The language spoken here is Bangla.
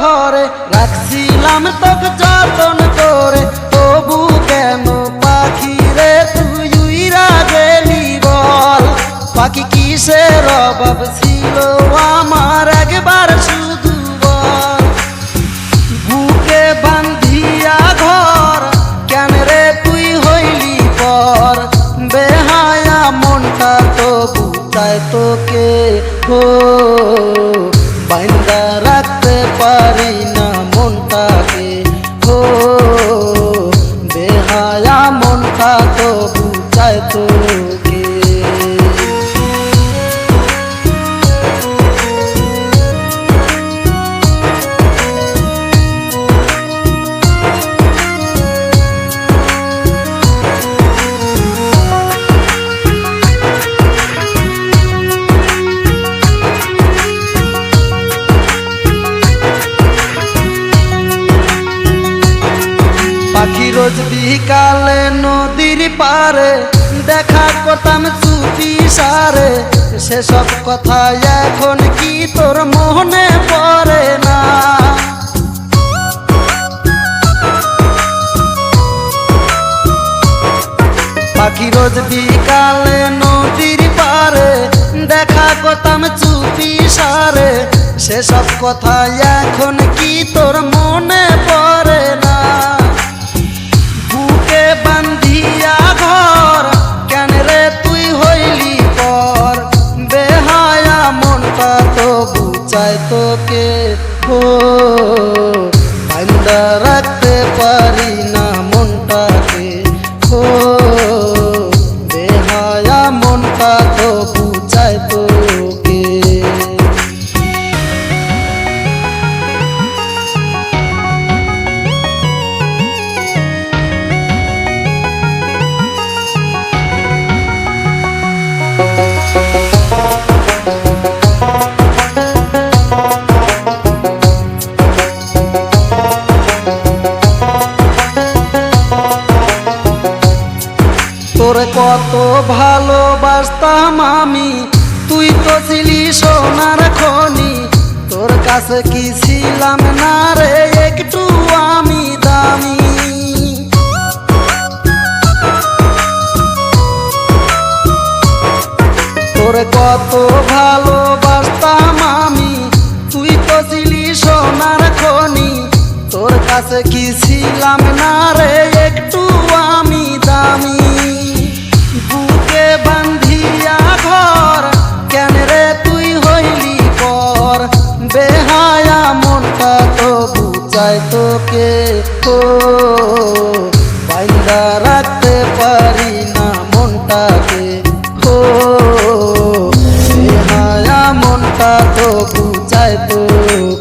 ঘরে রাখছিলাম তোকে যতন করে। তবু কেন পাখি রে তুই গেলি বল পাখি কিসের অভাব ছিল? আমার একবার শুধু বল। বুকে বান্ধিয়া ঘর, কেন রে তুই হইলি পর? বেহায়া মনটা তো বুঝায় তোকে হো বাইন্দা রাখতে পারি না মনটাকে হো বেহায়া মনটা তো চায় তোকে পাখি রোজ বিকালে নদীর পারে, দেখা করতাম চুপি সারে। সেসব কথা এখন কি তোর মনে পড়ে না? পাখি রোজ বিকালে নদীর পারে, দেখা করতাম চুপি সারে। সেসব কথা এখন কি তোর মনে বুঝায় তোকে ও আন্দা রাখতে পারি না। তোর কত ভালোবাসতাম আমি। তুই তো ছিলি সোনার খনি। তোর কাছে কি ছিলাম না রে, একটু আমি দামি। তোর কত ভালোবাসতাম আমি। তুই তো ছিলি সোনার খনি। তোর কাছে কি ছিলাম না রে বুঝায় তোকে ও বাইন্দা রাখতে পারি না মনটাকে ও বেহায়া মনটা তো বুঝায় তোকে